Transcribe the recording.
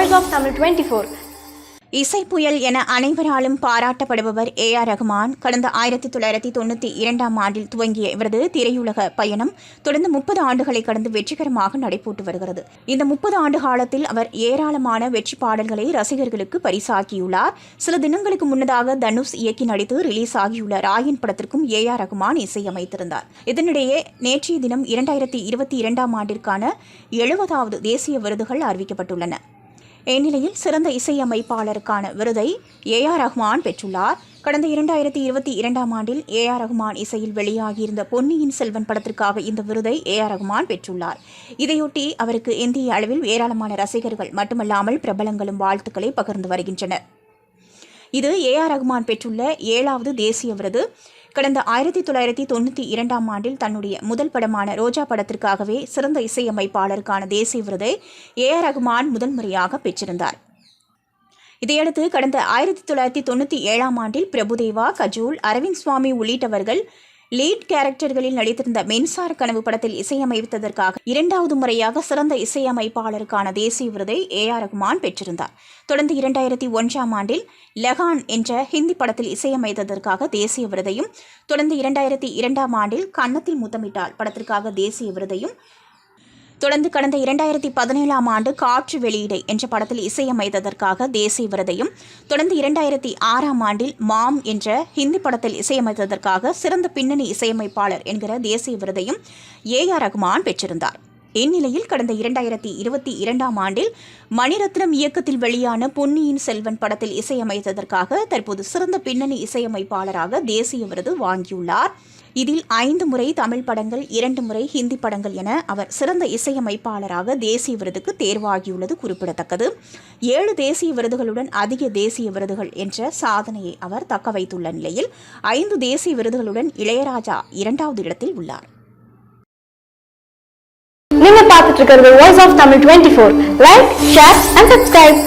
Voice of Tamil 24. இசை புயல் என அனைவராலும் பாராட்டப்படுபவர் ஏ ஆர் ரகுமான். கடந்த ஆயிரத்தி தொள்ளாயிரத்தி தொண்ணூற்றி இரண்டாம் ஆண்டில் துவங்கிய இவரது திரையுலக பயணம் தொடர்ந்து முப்பது ஆண்டுகளை கடந்து வெற்றிகரமாக நடைபெற்று வருகிறது. இந்த முப்பது ஆண்டு காலத்தில் அவர் ஏராளமான வெற்றி பாடல்களை ரசிகர்களுக்கு பரிசாக்கியுள்ளார். சில தினங்களுக்கு முன்னதாக தனுஷ் இயக்கி நடித்து ரிலீஸ் ஆகியுள்ள ராயன் படத்திற்கும் ஏ ஆர் ரகுமான் இசையமைத்திருந்தார். இதனிடையே நேற்றைய தினம் இரண்டாயிரத்தி இருபத்தி இரண்டாம் ஆண்டிற்கான எழுபதாவது தேசிய விருதுகள் அறிவிக்கப்பட்டுள்ளன. இந்நிலையில் சிறந்த இசையமைப்பாளருக்கான விருதை ஏ ஆர் ரஹ்மான் பெற்றுள்ளார். கடந்த இரண்டாயிரத்தி இருபத்தி இரண்டாம் ஆண்டில் ஏ ஆர் ரஹ்மான் இசையில் வெளியாகியிருந்த பொன்னியின் செல்வன் படத்திற்காக இந்த விருதை ஏ ஆர் ரஹ்மான் பெற்றுள்ளார். இதையொட்டி அவருக்கு இந்திய அளவில் ஏராளமான ரசிகர்கள் மட்டுமல்லாமல் பிரபலங்களும் வாழ்த்துக்களை பகிர்ந்து வருகின்றனர். இது ஏ ஆர் ரஹ்மான் பெற்றுள்ள ஏழாவது தேசிய விருது. கடந்த ஆயிரத்தி தொள்ளாயிரத்தி தொண்ணூற்றி இரண்டாம் ஆண்டில் தன்னுடைய முதல் படமான ரோஜா படத்திற்காகவே சிறந்த இசையமைப்பாளருக்கான தேசிய விருதை ஏ ஆர் ரஹ்மான் முதல் முறையாக பெற்றிருந்தார். இதையடுத்து கடந்த ஆயிரத்தி தொள்ளாயிரத்தி தொண்ணூற்றி ஏழாம் ஆண்டில் பிரபுதேவா கஜூல் அரவிந்த் சுவாமி உள்ளிட்டவர்கள் லீட் கேரக்டர்களில் நடித்திருந்த மின்சார கனவு படத்தில் இசையமைத்ததற்காக இரண்டாவது முறையாக சிறந்த இசையமைப்பாளருக்கான தேசிய விருதை ஏ ஆர் ரகுமான் பெற்றிருந்தார். தொடர்ந்து இரண்டாயிரத்தி ஒன்றாம் ஆண்டில் லெகான் என்ற ஹிந்தி படத்தில் இசையமைத்ததற்காக தேசிய விருதையும் தொடர்ந்து இரண்டாயிரத்தி இரண்டாம் ஆண்டில் கன்னத்தில் முத்தமிட்டால் படத்திற்காக தேசிய விருதையும் தொடர்ந்து கடந்த இரண்டாயிரத்தி பதினேழாம் ஆண்டு காற்று வெளியீடை என்ற படத்தில் இசையமைத்ததற்காக தேசிய விருதையும் தொடர்ந்து இரண்டாயிரத்தி ஆறாம் ஆண்டில் மாம் என்ற ஹிந்தி படத்தில் இசையமைத்ததற்காக சிறந்த பின்னணி இசையமைப்பாளர் என்கிற தேசிய விருதையும் ஏ ஆர் ரகுமான் பெற்றிருந்தார். இந்நிலையில் கடந்த இரண்டாயிரத்தி இருபத்தி இரண்டாம் ஆண்டில் மணிரத்னம் இயக்கத்தில் வெளியான பொன்னியின் செல்வன் படத்தில் இசையமைத்ததற்காக தற்போது சிறந்த பின்னணி இசையமைப்பாளராக தேசிய விருது வாங்கியுள்ளார். இதில் ஐந்து முறை தமிழ் படங்கள் இரண்டு முறை ஹிந்தி படங்கள் என அவர் சிறந்த இசையமைப்பாளராக தேசிய விருதுக்கு தேர்வாகியுள்ளது குறிப்பிடத்தக்கது. ஏழு தேசிய விருதுகளுடன் அதிக தேசிய விருதுகள் என்ற சாதனையை அவர் தக்க வைத்துள்ள நிலையில் ஐந்து தேசிய விருதுகளுடன் இளையராஜா இரண்டாவது இடத்தில் உள்ளார். நீங்க பார்த்துட்டு இருக்கிறது voice of Tamil twenty four like share and subscribe